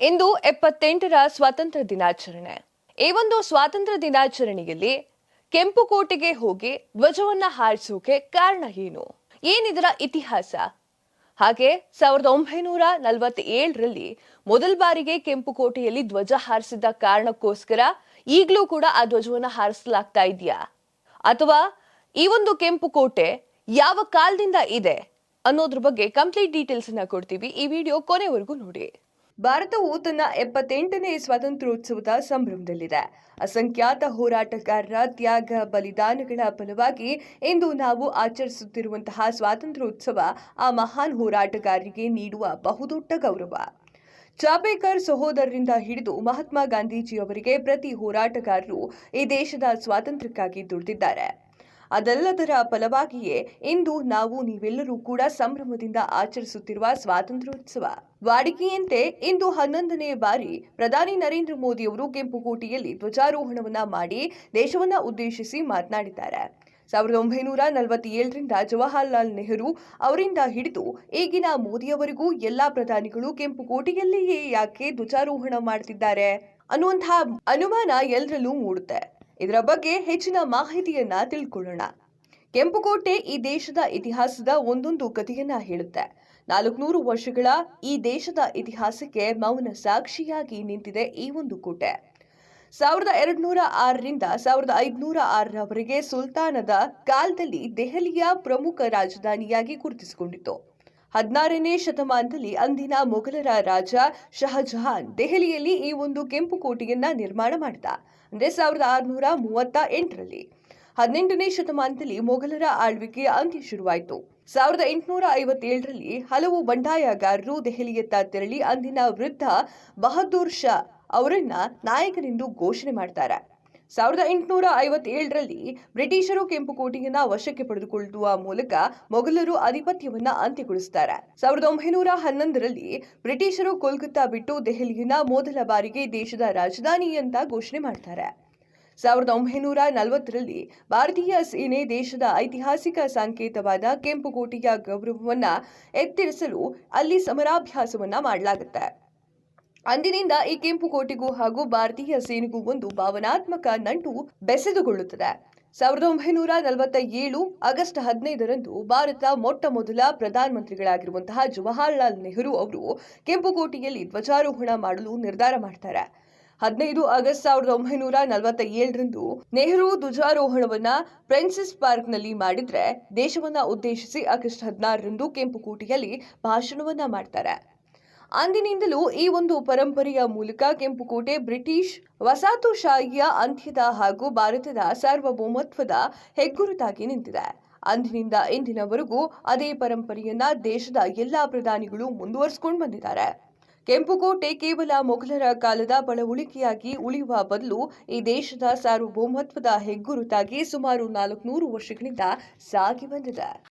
ಇಂದು ಎಪ್ಪತ್ತೆಂಟರ ಸ್ವಾತಂತ್ರ್ಯ ದಿನಾಚರಣೆ. ಈ ಒಂದು ಸ್ವಾತಂತ್ರ್ಯ ದಿನಾಚರಣೆಯಲ್ಲಿ ಕೆಂಪುಕೋಟೆಗೆ ಹೋಗಿ ಧ್ವಜವನ್ನ ಹಾರಿಸೋಕೆ ಕಾರಣ ಏನು? ಏನಿದರ ಇತಿಹಾಸ? ಹಾಗೆ ಸಾವಿರದ ಒಂಬೈನೂರ ನಲವತ್ತೇಳರಲ್ಲಿ ಮೊದಲ ಬಾರಿಗೆ ಕೆಂಪುಕೋಟೆಯಲ್ಲಿ ಧ್ವಜ ಹಾರಿಸಿದ ಕಾರಣಕ್ಕೋಸ್ಕರ ಈಗಲೂ ಕೂಡ ಆ ಧ್ವಜವನ್ನ ಹಾರಿಸಲಾಗ್ತಾ ಇದೆಯಾ? ಅಥವಾ ಈ ಒಂದು ಕೆಂಪುಕೋಟೆ ಯಾವ ಕಾಲದಿಂದ ಇದೆ ಅನ್ನೋದ್ರ ಬಗ್ಗೆ ಕಂಪ್ಲೀಟ್ ಡೀಟೇಲ್ಸ್ ಅನ್ನ ಕೊಡ್ತೀವಿ. ಈ ವಿಡಿಯೋ ಕೊನೆವರೆಗೂ ನೋಡಿ. ಭಾರತವು ತನ್ನ ಎಪ್ಪತ್ತೆಂಟನೇ ಸ್ವಾತಂತ್ರ್ಯೋತ್ಸವದ ಸಂಭ್ರಮದಲ್ಲಿದೆ. ಅಸಂಖ್ಯಾತ ಹೋರಾಟಗಾರರ ತ್ಯಾಗ ಬಲಿದಾನಗಳ ಫಲವಾಗಿ ಇಂದು ನಾವು ಆಚರಿಸುತ್ತಿರುವಂತಹ ಸ್ವಾತಂತ್ರ್ಯೋತ್ಸವ ಆ ಮಹಾನ್ ಹೋರಾಟಗಾರರಿಗೆ ನೀಡುವ ಬಹುದೊಡ್ಡ ಗೌರವ. ಚಾಪೇಕರ್ ಸಹೋದರರಿಂದ ಹಿಡಿದು ಮಹಾತ್ಮ ಗಾಂಧೀಜಿಯವರಿಗೆ ಪ್ರತಿ ಹೋರಾಟಗಾರರು ಈ ದೇಶದ ಸ್ವಾತಂತ್ರ್ಯಕ್ಕಾಗಿ ದುಡಿದಿದ್ದಾರೆ. ಅದೆಲ್ಲದರ ಫಲವಾಗಿಯೇ ಇಂದು ನಾವು ನೀವೆಲ್ಲರೂ ಕೂಡ ಸಂಭ್ರಮದಿಂದ ಆಚರಿಸುತ್ತಿರುವ ಸ್ವಾತಂತ್ರ್ಯೋತ್ಸವ. ವಾಡಿಕೆಯಂತೆ ಇಂದು ಹನ್ನೊಂದನೇ ಬಾರಿ ಪ್ರಧಾನಿ ನರೇಂದ್ರ ಮೋದಿಯವರು ಕೆಂಪುಕೋಟೆಯಲ್ಲಿ ಧ್ವಜಾರೋಹಣವನ್ನ ಮಾಡಿ ದೇಶವನ್ನ ಉದ್ದೇಶಿಸಿ ಮಾತನಾಡಿದ್ದಾರೆ. ಸಾವಿರದ ಒಂಬೈನೂರ ನಲವತ್ತೇಳರಿಂದ ಜವಾಹರ್ಲಾಲ್ ನೆಹರು ಅವರಿಂದ ಹಿಡಿದು ಈಗಿನ ಮೋದಿಯವರೆಗೂ ಎಲ್ಲಾ ಪ್ರಧಾನಿಗಳು ಕೆಂಪುಕೋಟೆಯಲ್ಲಿಯೇ ಯಾಕೆ ಧ್ವಜಾರೋಹಣ ಮಾಡ್ತಿದ್ದಾರೆ ಅನ್ನುವಂತಹ ಅನುಮಾನ ಎಲ್ಲರಲ್ಲೂ ಮೂಡುತ್ತೆ. ಇದರ ಬಗ್ಗೆ ಹೆಚ್ಚಿನ ಮಾಹಿತಿಯನ್ನ ತಿಳ್ಕೊಳ್ಳೋಣ. ಕೆಂಪುಕೋಟೆ ಈ ದೇಶದ ಇತಿಹಾಸದ ಒಂದೊಂದು ಕಥೆಯನ್ನ ಹೇಳುತ್ತೆ. ನಾಲ್ಕುನೂರು ವರ್ಷಗಳ ಈ ದೇಶದ ಇತಿಹಾಸಕ್ಕೆ ಮೌನ ಸಾಕ್ಷಿಯಾಗಿ ನಿಂತಿದೆ ಈ ಒಂದು ಕೋಟೆ. ಸಾವಿರದ ಎರಡ್ನೂರ ಆರರಿಂದ ಸಾವಿರದ ಐದುನೂರ ಆರರವರೆಗೆ ಸುಲ್ತಾನದ ಕಾಲದಲ್ಲಿ ದೆಹಲಿಯ ಪ್ರಮುಖ ರಾಜಧಾನಿಯಾಗಿ ಗುರುತಿಸಿಕೊಂಡಿತ್ತು. ಹದಿನಾರನೇ ಶತಮಾನದಲ್ಲಿ ಅಂದಿನ ಮೊಘಲರ ರಾಜ ಶಹಜಹಾನ್ ದೆಹಲಿಯಲ್ಲಿ ಈ ಒಂದು ಕೆಂಪು ಕೋಟೆಯನ್ನ ನಿರ್ಮಾಣ ಮಾಡಿದ, ಅಂದ್ರೆ ಸಾವಿರದ ಆರುನೂರ ಮೂವತ್ತ ಎಂಟರಲ್ಲಿ. ಹದಿನೆಂಟನೇ ಶತಮಾನದಲ್ಲಿ ಮೊಘಲರ ಆಳ್ವಿಕೆ ಅಂತ್ಯ ಶುರುವಾಯಿತು. ಸಾವಿರದ ಎಂಟುನೂರ ಐವತ್ತೇಳರಲ್ಲಿ ಹಲವು ಬಂಡಾಯಗಾರರು ದೆಹಲಿಯತ್ತ ತೆರಳಿ ಅಂದಿನ ವೃದ್ಧ ಬಹದ್ದೂರ್ ಶಾ ಅವರನ್ನ ನಾಯಕನೆಂದು ಘೋಷಣೆ ಮಾಡ್ತಾರೆ. ಸಾವಿರದ ಎಂಟುನೂರ ಐವತ್ತೇಳರಲ್ಲಿ ಬ್ರಿಟಿಷರು ಕೆಂಪು ಕೋಟೆಯನ್ನ ವಶಕ್ಕೆ ಪಡೆದುಕೊಳ್ಳುವ ಮೂಲಕ ಮೊಘಲರು ಆಧಿಪತ್ಯವನ್ನ ಅಂತ್ಯಗೊಳಿಸುತ್ತಾರೆ ಸಾವಿರದ ಒಂಬೈನೂರ ಹನ್ನೊಂದರಲ್ಲಿ ಬ್ರಿಟಿಷರು ಕೋಲ್ಕತ್ತಾ ಬಿಟ್ಟು ದೆಹಲಿಯನ್ನ ಮೊದಲ ಬಾರಿಗೆ ದೇಶದ ರಾಜಧಾನಿ ಅಂತ ಘೋಷಣೆ ಮಾಡ್ತಾರೆ. ಸಾವಿರದ ಒಂಬೈನೂರ ನಲವತ್ತರಲ್ಲಿ ಭಾರತೀಯ ಸೇನೆ ದೇಶದ ಐತಿಹಾಸಿಕ ಸಂಕೇತವಾದ ಕೆಂಪುಕೋಟೆಯ ಗೌರವವನ್ನ ಎತ್ತಿರಿಸಲು ಅಲ್ಲಿ ಸಮರಾಭ್ಯಾಸವನ್ನ ಮಾಡಲಾಗುತ್ತೆ. ಅಂದಿನಿಂದ ಈ ಕೆಂಪು ಕೋಟೆಗೂ ಹಾಗೂ ಭಾರತೀಯ ಸೇನೆಗೂ ಒಂದು ಭಾವನಾತ್ಮಕ ನಂಟು ಬೆಸೆದುಕೊಳ್ಳುತ್ತದೆ. ಸಾವಿರದ ಒಂಬೈನೂರ ನಲವತ್ತ ಏಳು ಆಗಸ್ಟ್ ಹದಿನೈದರಂದು ಭಾರತ ಮೊಟ್ಟ ಮೊದಲ ಪ್ರಧಾನಮಂತ್ರಿಗಳಾಗಿರುವಂತಹ ಜವಾಹರ್ಲಾಲ್ ನೆಹರು ಅವರು ಕೆಂಪುಕೋಟೆಯಲ್ಲಿ ಧ್ವಜಾರೋಹಣ ಮಾಡಲು ನಿರ್ಧಾರ ಮಾಡ್ತಾರೆ. ಹದಿನೈದು ಆಗಸ್ಟ್ ಸಾವಿರದ ಒಂಬೈನೂರ ನಲವತ್ತ ಏಳರಂದು ನೆಹರು ಧ್ವಜಾರೋಹಣವನ್ನ ಪ್ರಿನ್ಸೆಸ್ ಪಾರ್ಕ್ನಲ್ಲಿ ಮಾಡಿದ್ರೆ ದೇಶವನ್ನ ಉದ್ದೇಶಿಸಿ ಆಗಸ್ಟ್ ಹದಿನಾರರಂದು ಕೆಂಪುಕೋಟೆಯಲ್ಲಿ ಭಾಷಣವನ್ನ ಮಾಡ್ತಾರೆ. ಅಂದಿನಿಂದಲೂ ಈ ಒಂದು ಪರಂಪರೆಯ ಮೂಲಕ ಕೆಂಪುಕೋಟೆ ಬ್ರಿಟಿಷ್ ವಸಾತುಶಾಹಿಯ ಅಂತ್ಯದ ಹಾಗೂ ಭಾರತದ ಸಾರ್ವಭೌಮತ್ವದ ಹೆಗ್ಗುರುತಾಗಿ ನಿಂತಿದೆ. ಅಂದಿನಿಂದ ಇಂದಿನವರೆಗೂ ಅದೇ ಪರಂಪರೆಯನ್ನ ದೇಶದ ಎಲ್ಲಾ ಪ್ರಧಾನಿಗಳು ಮುಂದುವರಿಸಿಕೊಂಡು ಬಂದಿದ್ದಾರೆ. ಕೆಂಪುಕೋಟೆ ಕೇವಲ ಮೊಘಲರ ಕಾಲದ ಪಳವಳಿಕೆಯಾಗಿ ಉಳಿಯುವ ಬದಲು ಈ ದೇಶದ ಸಾರ್ವಭೌಮತ್ವದ ಹೆಗ್ಗುರುತಾಗಿ ಸುಮಾರು ನಾಲ್ಕುನೂರು ವರ್ಷಗಳಿಂದ ಸಾಗಿ ಬಂದಿದೆ.